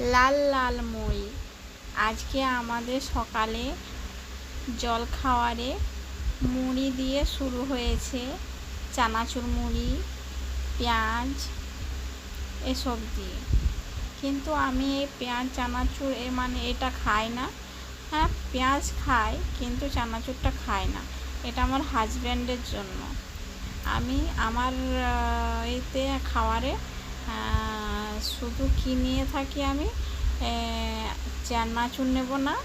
লাল লাল মুড়ি আজকে আমাদের সকালে জল খাওয়ারে মুড়ি দিয়ে শুরু হয়েছে। চানাচুর মুড়ি, পেঁয়াজ এসব দিয়ে। কিন্তু আমি এই পেঁয়াজ, চানাচুর, এ মানে এটা খাই না। হ্যাঁ পেঁয়াজ খাই, কিন্তু চানাচুরটা খাই না। এটা আমার হাজব্যান্ডের জন্য। আমি আমার এতে খাওয়ারে শুধু কি নিয়ে থাকি আমি? আহ, চানাচুর নেব না।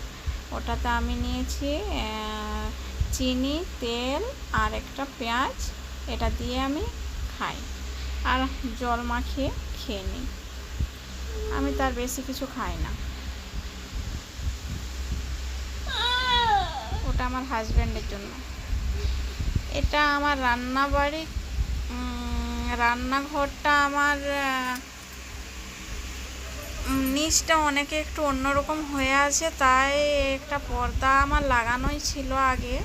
ওটাতে আমি নিয়েছি চিনি তেল আর একটা পেঁয়াজ। এটা দিয়ে আমি খাই আর জল মাখিয়ে খেয়ে নিই। আমি তার বেশি কিছু খাই না। ওটা আমার হাজব্যান্ডের জন্য। এটা আমার রান্না বাড়ি রান্নাঘরটা আমার নিচটা অনেকে একটু অন্যরকম হয়ে আছে, তাই একটা পর্দা আমার লাগানোই ছিল আগে।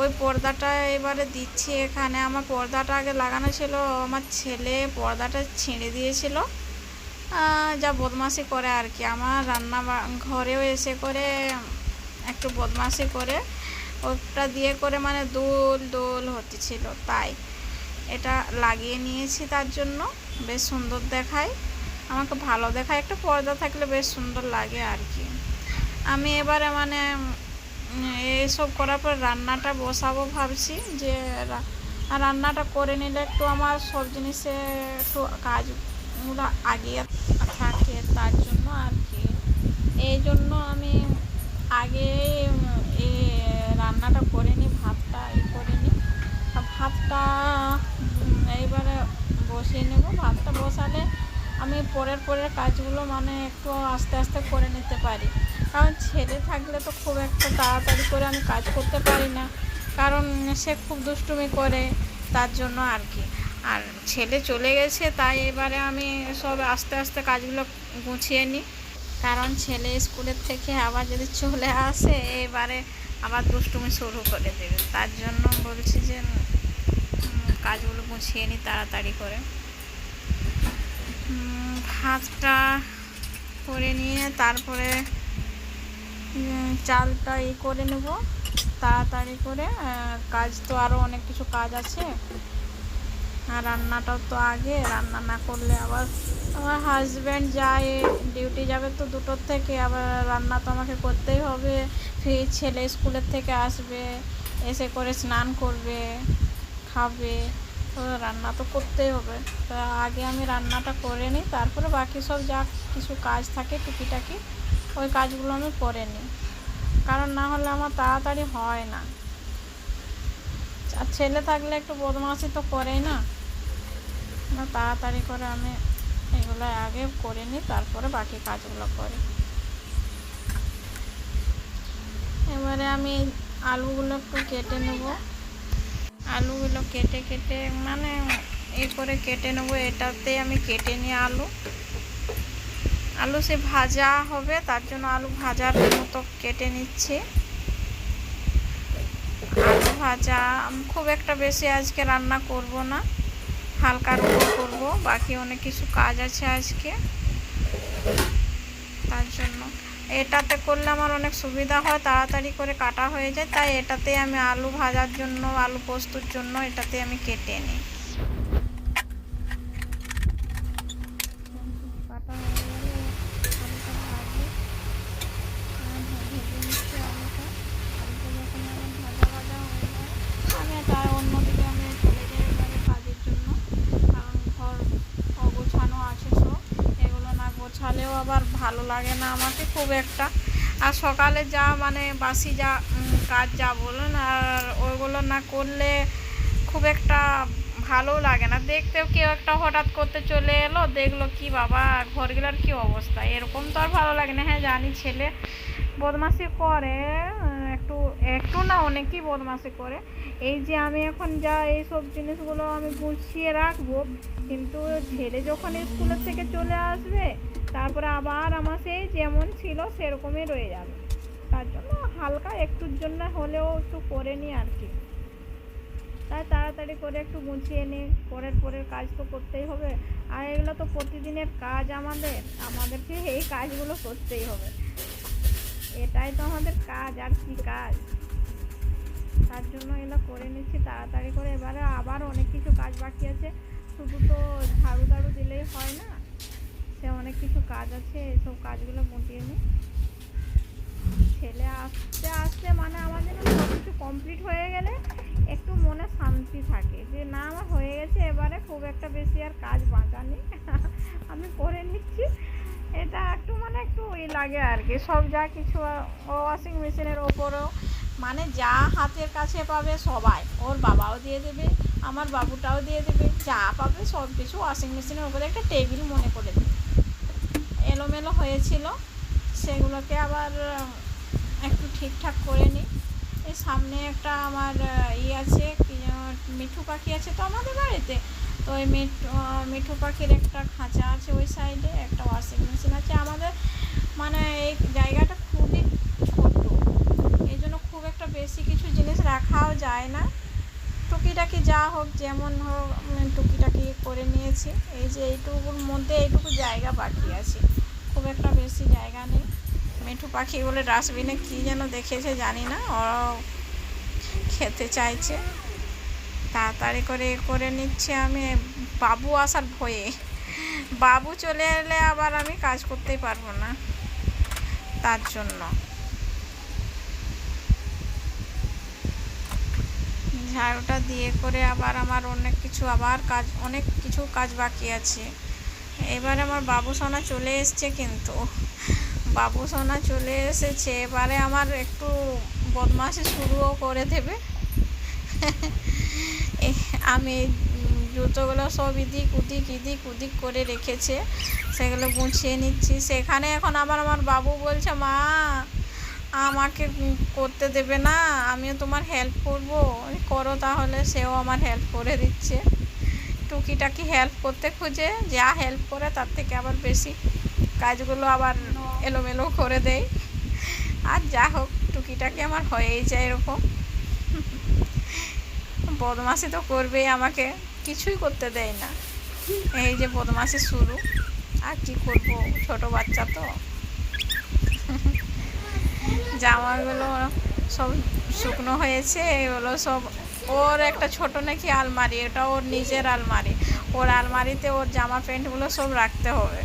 ওই পর্দাটা এবারে দিচ্ছি এখানে। আমার পর্দাটা আগে লাগানো ছিল, আমার ছেলে পর্দাটা ছিঁড়ে দিয়েছিল। যা বদমাশি করে আর কি। আমার রান্না ঘরেও এসে করে, একটু বদমাশি করে, ওটা দিয়ে করে মানে দোল দোল হতেছিল তাই। এটা লাগিয়ে নিয়েছি তার জন্য, বেশ সুন্দর দেখায়। আমাকে ভালো দেখায়। একটা পর্দা থাকলে বেশ সুন্দর লাগে আর কি আমি এবারে মানে এইসব করার পর রান্নাটা বসাবো ভাবছি যে রান্নাটা করে নিলে একটু আমার সব জিনিসে একটু কাজগুলো আগিয়ে থাকে তার জন্য আর কি এই জন্য আমি আগে রান্নাটা করে নিই, ভাতটা ই করে নিই। ভাতটা এইবারে বসিয়ে নেব। ভাতটা বসালে আমি পরের পরের কাজগুলো মানে একটু আস্তে আস্তে করে নিতে পারি। কারণ ছেলে থাকলে তো খুব একটা তাড়াতাড়ি করে আমি কাজ করতে পারি না। কারণ সে খুব দুষ্টুমি করে তার জন্য আর কি। আর ছেলে চলে গেছে, তাই এবারে আমি সব আস্তে আস্তে কাজগুলো গুছিয়ে নিই। কারণ ছেলে স্কুলের থেকে আবার যদি চলে আসে, এবারে আবার দুষ্টুমি শুরু করে দেবে। তার জন্য বলছি যে কাজগুলো গুছিয়ে নিই তাড়াতাড়ি করে। ভাতটা করে নিয়ে তারপরে চালটা ই করে নেব, তাড়াতাড়ি করে। কাজ তো আরও অনেক কিছু কাজ আছে। আর রান্নাটাও তো আগে, রান্না না করলে আবার, আমার হাজব্যান্ড যায় ডিউটি যাবে তো দুটোর থেকে, আবার রান্না তো আমাকে করতেই হবে। ফির ছেলে স্কুলের থেকে আসবে, এসে করে স্নান করবে, খাবে। রান্না তো করতেই হবে। তো আগে আমি রান্নাটা করে নিই, তারপরে বাকি সব যা কিছু কাজ থাকে টুকিটাকি, ওই কাজগুলো আমি করে নিই। কারণ না হলে আমার তাড়াতাড়ি হয় না। আর ছেলে থাকলে একটু বদমাশি তো করেই না। না, তাড়াতাড়ি করে আমি এগুলো আগে করে নিই, তারপরে বাকি কাজগুলো করি। এবারে আমি আলুগুলো একটু কেটে নেব। আলুগুলো কেটে কেটে মানে এ করে কেটে নেব। এটাতে আমি কেটে নিয়ে আলু। আলু সে ভাজা হবে, তার জন্য আলু ভাজার মতো কেটে নিচ্ছি। আলু ভাজা খুব একটা বেশি আজকে রান্না করব না। হালকার উপর করব, বাকি অনেক কিছু কাজ আছে আজকে। তার জন্য। এটাতে করলে আমার অনেক সুবিধা হয়, তাড়াতাড়ি করে কাটা হয়ে যায়। তাই এটাতে আমি আলু ভাজার জন্য, আলু পোস্তর জন্য এটাতে আমি কেটে নিই কাটা হয়ে গেলে আলুটা ভাজবো। আর ভেজে নিচ্ছি আলুটা। আলুটা যখন আমার ভাজা ভাজা হয়ে যায়, আমি তার অন্যদিকে আমি চলে যাই এবারে কাজের জন্য কারণ ঘর অগোছানো আছে সব এগুলো না গোছালেও আবার ভালো লাগে না আমাকে খুব একটা। আর সকালে যা মানে বাসি যা কাজ যা বলুন, আর ওইগুলো না করলে খুব একটা ভালো লাগে না। দেখতেও কেউ একটা হঠাৎ করতে চলে এলো, দেখল কি বাবা, ঘরগুলোর কি অবস্থা? এরকম তো আর ভালো লাগে না। হ্যাঁ জানি ছেলে বদমাশি করে একটু একটু না অনেকই বদমাশি করে। এই যে আমি এখন যা এই সব জিনিসগুলো আমি গুছিয়ে রাখব, কিন্তু ছেলে যখন স্কুলের থেকে চলে আসবে তারপরে আবার আমার সেই যেমন ছিল সেরকমই রয়ে যাবে। তার জন্য হালকা একটুর জন্য হলেও একটু করে নিই আর কি। তাই তাড়াতাড়ি করে একটু গুছিয়ে নিই। পরের পরের কাজ তো করতেই হবে। আর এগুলো তো প্রতিদিনের কাজ আমাদের। আমাদেরকে এই কাজগুলো করতেই হবে। এটাই তো আমাদের কাজ, আর কি কাজ? তার জন্য এগুলো করে নিচ্ছি তাড়াতাড়ি করে। এবারে আবার অনেক কিছু কাজ বাকি আছে। শুধু তো ঝাড়ু টাড়ু দিলেই হয় না। সে অনেক কিছু কাজ আছে এইসব কাজগুলো গুটিয়ে নিই ছেলে আসতে আসতে মানে যেন সব কিছু কমপ্লিট হয়ে গেলে একটু মনে শান্তি থাকে যে, না, আমার হয়ে গেছে, এবারে খুব একটা বেশি আর কাজ বাঁচা নেই। আমি করে নিচ্ছি। এটা একটু মানে একটু ওই লাগে আর কি, সব যা কিছু ওয়াশিং মেশিনের ওপরেও মানে যা হাতের কাছে পাবে সবাই। ওর বাবাও দিয়ে দেবে, আমার বাবুটাও দিয়ে দেবে, যা পাবে সব কিছু ওয়াশিং মেশিনের উপরে, একটা টেবিল মনে করে দেবে। এলোমেলো হয়েছিল, সেগুলোকে আবার একটু ঠিকঠাক করে নিই। এই সামনে একটা আমার ই আছে মিঠু পাখি আছে তো আমাদের বাড়িতে। তো ওই মিঠু পাখির একটা খাঁচা আছে ওই সাইডে, একটা ওয়াশিং মেশিন আছে। আমাদের মানে এই জায়গাটা খুবই ছোট, এই জন্য খুব একটা বেশি কিছু জিনিস রাখাও যায় না। টুকিটাকি যা হোক, যেমন হোক টুকিটাকি করে নিয়েছি। এই যে এইটুকুর মধ্যে এইটুকু জায়গা বাকি আছে। খুব একটা বেশি জায়গা নেই। মিঠু পাখি বলে ডাস্টবিনে কী যেন দেখেছে জানি না, ওরাও খেতে চাইছে। তাড়াতাড়ি করে এ করে নিচ্ছে আমি, বাবু আসার ভয়ে। বাবু চলে এলে আবার আমি কাজ করতেই পারব না তার জন্য। ঝাড়ুটা দিয়ে করে আবার আমার অনেক কিছু, আবার কাজ, অনেক কিছু কাজ বাকি আছে। এবার আমার বাবু সোনা চলে এসছে কিন্তু। বাবু সোনা চলে এসেছে, এবারে আমার একটু বদমাশি শুরুও করে দেবে। আমি জুতোগুলো সব ইদিক উদিক ইদিক উদিক করে রেখেছে, সেগুলো গুছিয়ে নিচ্ছি। সেখানে এখন আবার আমার বাবু বলছে, মা, আমাকে করতে দেবে না, আমিও তোমার হেল্প করব। করো তাহলে, সেও আমার হেল্প করে দিচ্ছে। টুকিটাকি হেল্প করতে খুঁজে, যা হেল্প করে তার থেকে আবার বেশি কাজগুলো আবার এলোমেলো করে দেয়। আর যা হোক, টুকিটাকি আমার হয়েই যায় এরকম। বদমাশি তো করবেই আমাকে, কিছুই করতে দেয় না। এই যে বদমাশি শুরু। আর কি করব, ছোট বাচ্চা তো। জামাগুলো সব শুকনো হয়েছে, এগুলো সব ওর একটা ছোট নাকি আলমারি, এটা ওর নিজের আলমারি। ওর আলমারিতে ওর জামা প্যান্টগুলো সব রাখতে হবে।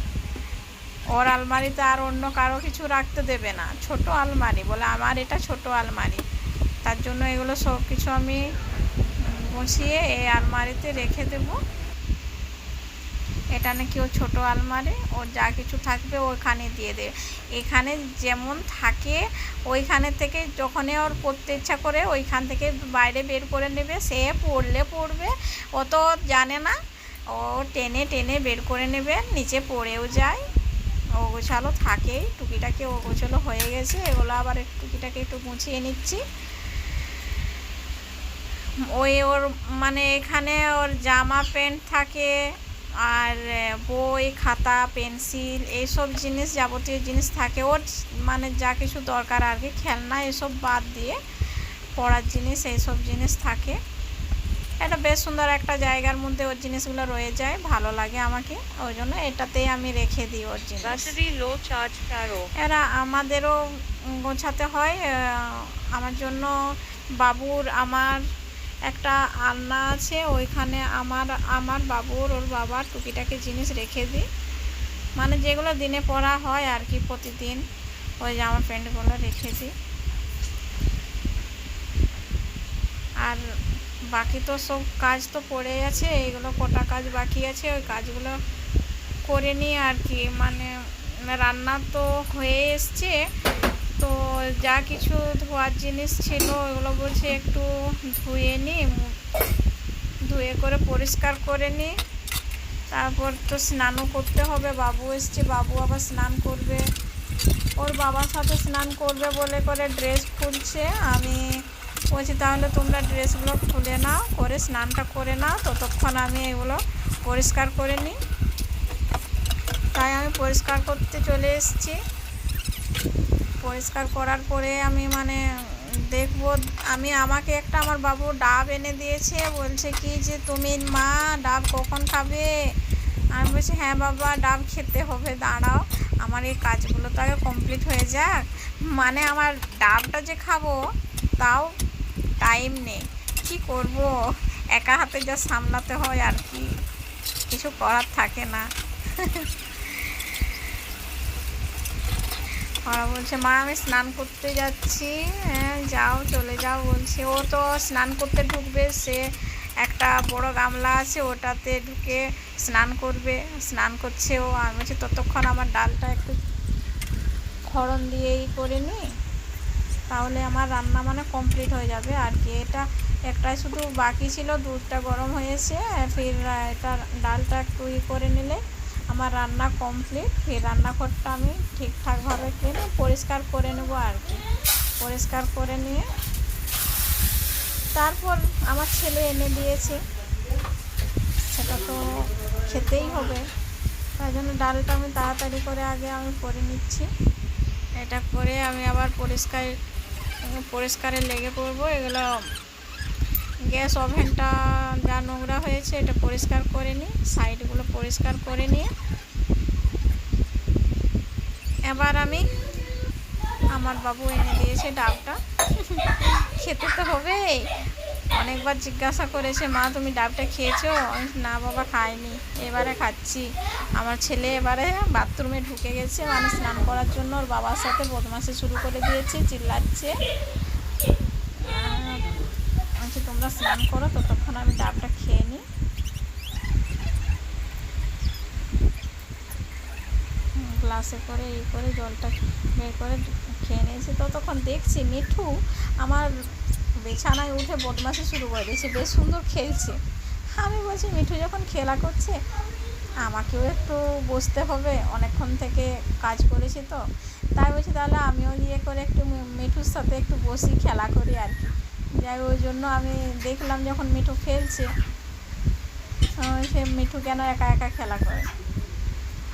ওর আলমারিতে আর অন্য কারও কিছু রাখতে দেবে না। ছোট আলমারি, বলে আমার এটা ছোট আলমারি। তার জন্য এগুলো সব কিছু আমি বসিয়ে গুছিয়ে এই আলমারিতে রেখে দেব। এটা নাকি ও ছোটো আলমারি, ওর যা কিছু থাকবে ওইখানে দিয়ে দেবে এখানে যেমন থাকে, ওইখানে থেকে যখনই ওর পড়তে ইচ্ছা করে ওইখান থেকে বাইরে বের করে নেবে, সে পড়লে পড়বে, ও তো জানে না। ও টেনে টেনে বের করে নেবে, নিচে পড়েও যায়। ও গোছালো থাকেই, টুকিটাকে ও গোছালো হয়ে গেছে। এগুলো আবার টুকিটাকি একটু মুছিয়ে নিচ্ছি। ওই ওর মানে এখানে ওর জামা প্যান্ট থাকে আর বই খাতা পেন্সিল এইসব জিনিস যাবতীয় জিনিস থাকে। ওর মানে যা কিছু দরকার আর কি খেলনা এসব বাদ দিয়ে পড়ার জিনিস এইসব জিনিস থাকে। এটা বেশ সুন্দর একটা জায়গার মধ্যে ওর জিনিসগুলো রয়ে যায় ভালো লাগে আমাকে। ওই জন্য এটাতেই আমি রেখে দিই ওর জিনিস. এরা আমাদেরও গোছাতে হয় আমার জন্য বাবুর আমার একটা আলনা আছে, ওইখানে আমার আমার বাবুর, ওর বাবার টুকিটাকি জিনিস রেখে দিই। মানে যেগুলো দিনে পড়া হয় আর কি প্রতিদিন, ওই জামা প্যান্টগুলো রেখে দিই। আর বাকি তো সব কাজ তো পড়ে আছে এইগুলো কটা কাজ বাকি আছে, ওই কাজগুলো করে নিই আর কি। মানে রান্না তো হয়ে এসছে তো যা কিছু ধোয়ার জিনিস ছিল, ওগুলো বলছে একটু ধুয়ে নিই ধুয়ে করে পরিষ্কার করে নিই তারপর তো স্নানও করতে হবে, বাবু এসছে, বাবু আবার স্নান করবে। ওর বাবার সাথে স্নান করবে বলে করে ড্রেস খুলছে। আমি বলছি, তাহলে তোমরা ড্রেসগুলো খুলে নাও, করে স্নানটা করে নাও। ততক্ষণ আমি এগুলো পরিষ্কার করে নিই তাই আমি পরিষ্কার করতে চলে এসেছি। পরিষ্কার করার পরে আমি মানে দেখব, আমি আমাকে একটা আমার বাবু ডাব এনে দিয়েছে, বলছে কি যে তুমি মা ডাব কখন খাবে? আমি বলছি হ্যাঁ বাবা, ডাব খেতে হবে, দাঁড়াও, আমার এই কাজগুলো তো আগে কমপ্লিট হয়ে যাক। মানে আমার ডাবটা যে খাব, তাও টাইম নেই। কি করব? একা হাতে যা সামলাতে হয় আর কি, কিছু করার থাকে না। ওরা বলছে, মা, আমি স্নান করতে যাচ্ছি। হ্যাঁ যাও, চলে যাও, বলছে। ও তো স্নান করতে ঢুকবে, সে একটা বড় গামলা আছে, ওটাতে ঢুকে স্নান করবে, স্নান করছে ও। আমি বলছি, ততক্ষণ আমার ডালটা একটু খড়ন দিয়েই করে নিই তাহলে আমার রান্না মানে কমপ্লিট হয়ে যাবে। আর কি, এটা একটাই শুধু বাকি ছিল, দুধটা গরম হয়েছে ফির এটা ডালটা একটু ই করে নিলে আমার রান্না কমপ্লিট ফির রান্নাঘরটা আমি ঠিকঠাকভাবে কিনে পরিষ্কার করে নেব আর কি। পরিষ্কার করে নিয়ে তারপর আমার ছেলে এনে দিয়েছে। সেটা তো খেতেই হবে। তাই জন্য ডালটা আমি তাড়াতাড়ি করে আগে আমি করে নিচ্ছি। এটা করে আমি আবার পরিষ্কার পরিষ্কারে লেগে পড়ব। এগুলো গ্যাস ওভেনটা যা নোংরা হয়েছে এটা পরিষ্কার করে নিই, সাইডগুলো পরিষ্কার করে নিয়ে। এবার আমি আমার বাবু এনে দিয়েছে ডাবটা। খেতে তো হবে। অনেকবার জিজ্ঞাসা করেছে, মা, তুমি ডাবটা খেয়েছো? না বাবা, খাইনি। এবারে খাচ্ছি। আমার ছেলে এবারে বাথরুমে ঢুকে গেছে মানে স্নান করার জন্য। ওর বাবার সাথে বদমাসে শুরু করে দিয়েছে, চিল্লাচ্ছে। বলছি তোমরা স্নান করো, ততক্ষণ আমি ডাবটা খেয়ে নিই। গ্লাসে করে এই করে জলটা বের করে খেয়ে নিয়েছি। ততক্ষণ দেখছি মিঠু আমার বিছানায় উঠে বদমাশি শুরু করে দিয়েছে, বেশ সুন্দর খেলছে। আমি বলছি, মিঠু যখন খেলা করছে, আমাকেও একটু বসতে হবে, অনেকক্ষণ থেকে কাজ করেছি তো। তাই বলছি, তাহলে আমিও গিয়ে করে একটু মিঠুর সাথে একটু বসি, খেলা করি আর কি। যাই ওই জন্য আমি দেখলাম যখন মিঠু খেলছে সে মিঠু কেন একা একা খেলা করে?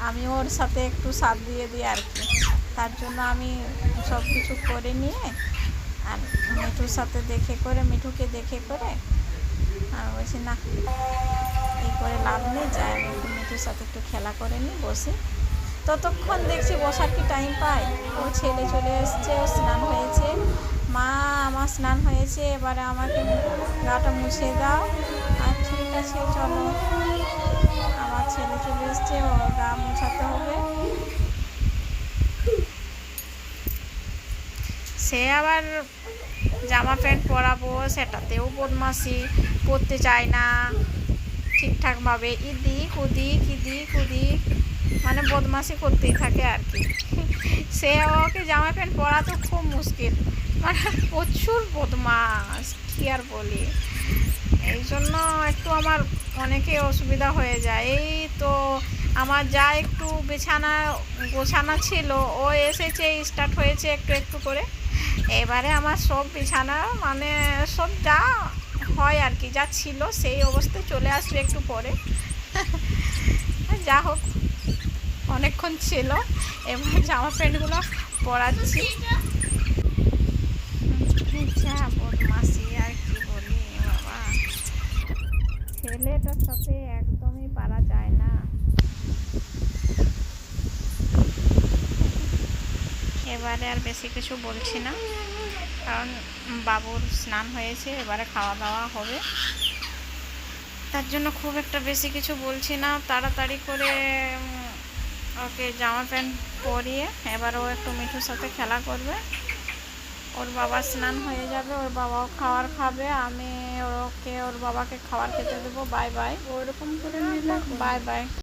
আমি ওর সাথে একটু সাথ দিয়ে দিই আর কি। তার জন্য আমি সব কিছু করে নিয়ে আর মিঠুর সাথে দেখে করে, মিঠুকে দেখে করে, আর বলছি, না, এই করে লাভ নেই যাই আমি একটু মিঠুর সাথে একটু খেলা করে নিই, বসে। ততক্ষণ দেখছি বসার কি টাইম পাই ও ছেলে চলে এসছে, ও স্নান হয়েছে। মা, আমার স্নান হয়েছে, এবারে আমাকে গাটা মুছে দাও। আর ঠিক আছে, চলো। আমার ছেলে চলে এসছে, ও গা মোছাতে হবে। সে আবার জামা প্যান্ট পরাবো, সেটাতেও বদমাসি পরতে চায় না। ঠিকঠাকভাবে ইদিক উদিক ইদিক উদিক মানে বদমাসি করতেই থাকে আর কি। সে ওকে জামা প্যান্ট পরা তো খুব মুশকিল। মানে প্রচুর বদমাস কী আর বলি? এই জন্য একটু আমার অনেকে অসুবিধা হয়ে যায়। এই তো আমার যা একটু বিছানা, গোছানো ছিল, ও এসেছে স্টার্ট হয়েছে একটু একটু করে। এবারে আমার সব বিছানা মানে সব যা হয় আর কি, যা ছিল সেই অবস্থায় চলে আসবে একটু পরে। যা হোক, অনেকক্ষণ ছিল, এবার জামা প্যান্টগুলো পরাচ্ছি। আর বলি, বাবা। ছেলেটার সাথে একদমই পারা যায় না। এবারে আর বেশি কিছু বলছি না, কারণ বাবুর স্নান হয়েছে, এবারে খাওয়া দাওয়া হবে। তার জন্য খুব একটা বেশি কিছু বলছি না, তাড়াতাড়ি করে ওকে জামা প্যান্ট পরিয়ে, এবার ও একটু মিঠুর সাথে খেলা করবে। ওর বাবা স্নান হয়ে যাবে ওর বাবাও খাবার খাবে আমি ওকে ওর বাবাকে খাবার খেতে দেবো বাই বাই ওরকম করে নিলে বাই বাই